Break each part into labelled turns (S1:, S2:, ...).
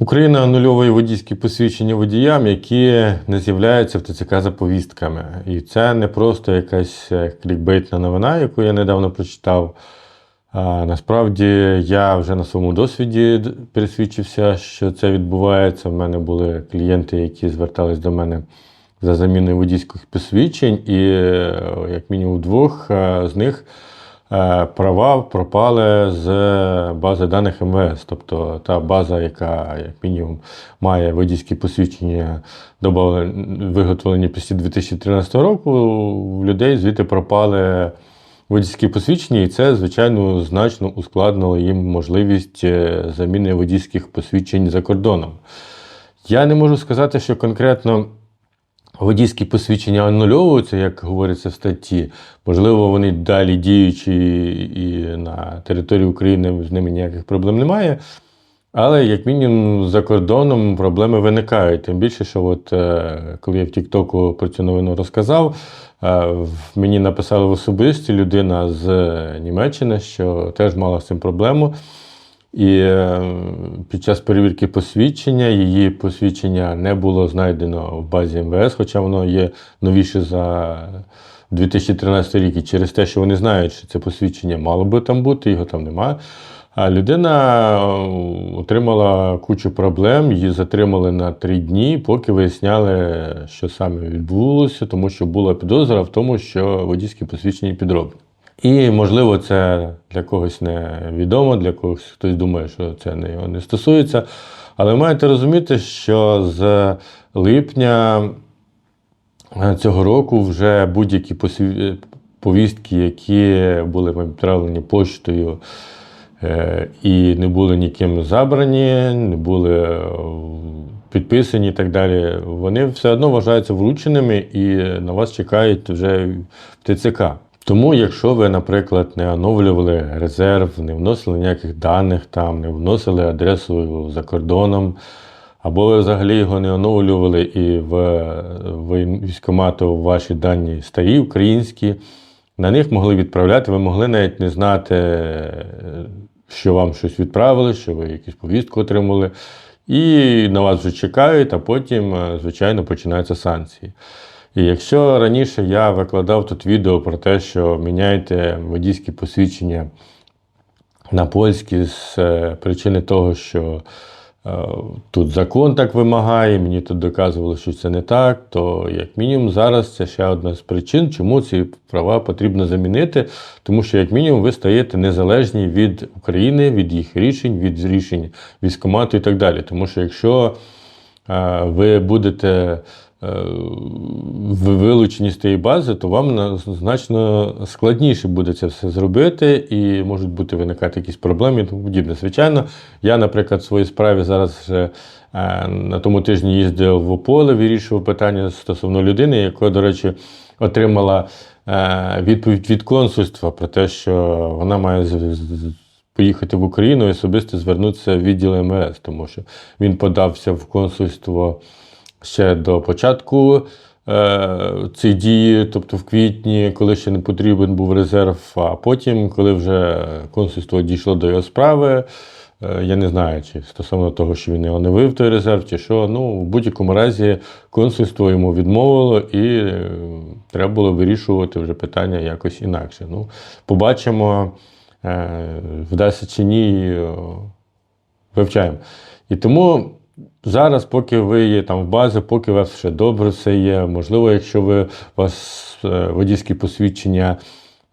S1: Україна анульовує водійські посвідчення водіям, які не з'являються в ТЦК за повістками. І це не просто якась е, клікбейтна новина, яку я недавно прочитав. А насправді я вже на своєму досвіді пересвідчився, що це відбувається. В мене були клієнти, які звертались до мене за заміною водійських посвідчень, і е, як мінімум двох е, з них права пропали з бази даних МВС. Тобто та база, яка як мінімум має водійські посвідчення, виготовлені після 2013 року, у людей звідти пропали водійські посвідчення, і це, звичайно, значно ускладнило їм можливість е, заміни водійських посвідчень за кордоном. Я не можу сказати, що конкретно водійські посвідчення анульовуються, як говориться в статті. Можливо, вони далі діючі і на території України з ними ніяких проблем немає. Але, як мінімум, за кордоном проблеми виникають. Тим більше, що от, е, коли я в Тіктоку про цю новину розказав, е, мені написали в особисті людина з Німеччини, що теж мала з цим проблему. І е, під час перевірки посвідчення її посвідчення не було знайдено в базі МВС, хоча воно є новіше за 2013 рік. І через те, що вони знають, що це посвідчення мало би там бути, його там немає. А людина е, отримала кучу проблем, її затримали на три дні, поки виясняли, що саме відбулося, тому що була підозра в тому, що водійські посвідчення підроблені. І, можливо, це для когось невідомо, для когось хтось думає, що це не його не стосується. Але маєте розуміти, що з липня е, цього року вже будь-які повістки, які були відправлені поштою е, і не були ніким забрані, не були е, підписані і так далі, вони все одно вважаються врученими і на вас чекають вже в ТЦК. Тому, якщо ви, наприклад, не оновлювали резерв, не вносили ніяких даних там, не вносили адресу за кордоном, або ви взагалі його не оновлювали і в, в військкомату ваші дані старі, українські, на них могли відправляти, ви могли навіть не знати, що вам щось відправили, що ви якусь повістку отримали. І на вас вже чекають, а потім, е, звичайно, починаються санкції. І якщо раніше я викладав тут відео про те, що міняйте водійські посвідчення на польські з е, причини того, що е, тут закон так вимагає, мені тут доказували, що це не так, то як мінімум зараз це ще одна з причин, чому ці права потрібно замінити, тому що як мінімум ви стаєте незалежні від України, від їх рішень, від рішень військкомату і так далі. Тому що якщо е, ви будете ви вилучені з тієї бази, то вам значно складніше буде це все зробити, і можуть бути виникати якісь проблеми і тому подібне. Звичайно, я, наприклад, в своїй справі зараз е, на тому тижні їздив в Ополе, вирішував питання стосовно людини, яка, до речі, отримала е, відповідь від консульства про те, що вона має поїхати в Україну і особисто звернутися в відділ МВС, тому що він подався в консульство ще до початку е, цієї дії, тобто в квітні, коли ще не потрібен був резерв, а потім, коли вже консульство дійшло до його справи. е, Я не знаю, чи стосовно того, що він його не оновив той резерв, чи що. Ну, в будь-якому разі консульство йому відмовило, і е, треба було вирішувати вже питання якось інакше. Ну, побачимо, е, вдасться чи ні, вивчаємо. І тому зараз, поки ви є там в базі, поки у вас ще добре все є, можливо, якщо ви у вас е, водійські посвідчення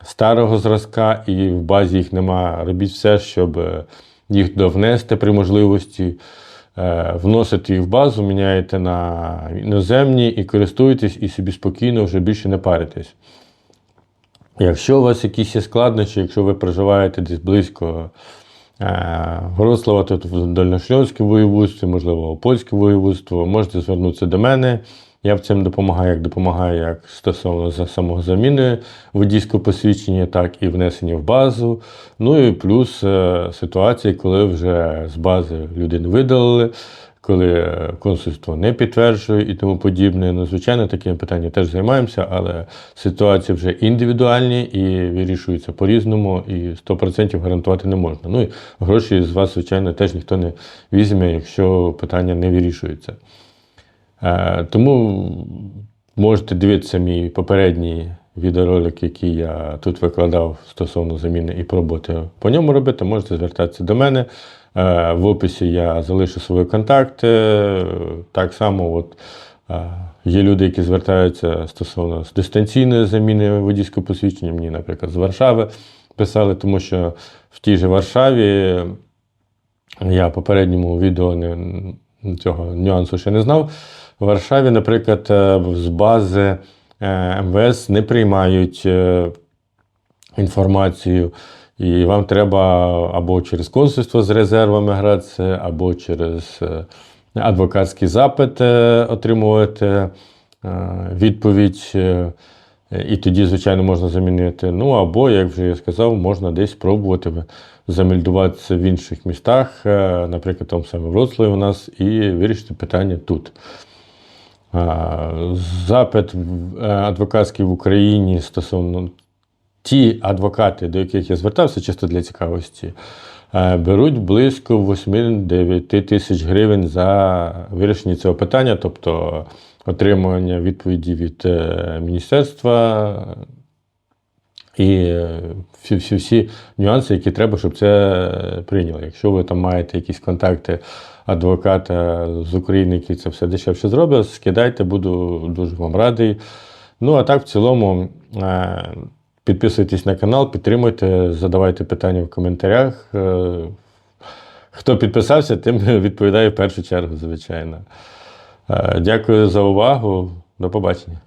S1: старого зразка і в базі їх нема, робіть все, щоб е, їх довнести при можливості. Е, Вносите їх в базу, міняєте на іноземні і користуєтесь, і собі спокійно вже більше не паритесь. Якщо у вас якісь є складнощі, якщо ви проживаєте десь близько е, тут в Дальношльонське воєводстві, можливо, Польське воєводство, можете звернутися до мене. Я в цьому допомагаю, як допомагаю як стосовно за самого заміни водійського посвідчення, так і внесення в базу. Ну і плюс е, ситуації, коли вже з бази людину видалили, коли консульство не підтверджує і тому подібне. Ну, звичайно, такими питаннями теж займаємося, але ситуації вже індивідуальні і вирішуються по-різному, і 100% гарантувати не можна. Ну і гроші з вас, звичайно, теж ніхто не візьме, якщо питання не вирішується. Е, Тому можете дивитися мій попередній відеоролик, який я тут викладав стосовно заміни і пробувати по ньому робити. Можете звертатися до мене. Е, В описі я залишу свої контакти. Так само, от, е, є люди, які звертаються стосовно дистанційної заміни водійського посвідчення. Мені, наприклад, з Варшави писали, тому що в тій же Варшаві я в попередньому відео не, цього нюансу ще не знав. В Варшаві, наприклад, е, з бази МВС не приймають інформацію, і вам треба або через консульство з резервами гратися, або через е, адвокатський запит е, отримувати е, відповідь. І тоді, звичайно, можна замінити. Ну або, як вже я сказав, можна десь спробувати замельдуватися в інших містах, наприклад, там саме Вроцлаві у нас, і вирішити питання тут. Запит адвокатський в Україні стосовно ті адвокати, до яких я звертався, чисто для цікавості, е, беруть близько 8-9 тисяч гривень за вирішення цього питання, тобто отримування відповіді від е, міністерства і е, всі, всі, всі нюанси, які треба, щоб це е, прийняли. Якщо ви там маєте якісь контакти адвоката з України, який це все дешевше зробить, скидайте, буду дуже вам радий. Ну, а так, в цілому, е, підписуйтесь на канал, підтримуйте, задавайте питання в коментарях. Е, Хто підписався, тим відповідає в першу чергу, звичайно. Е, Дякую за увагу. До побачення.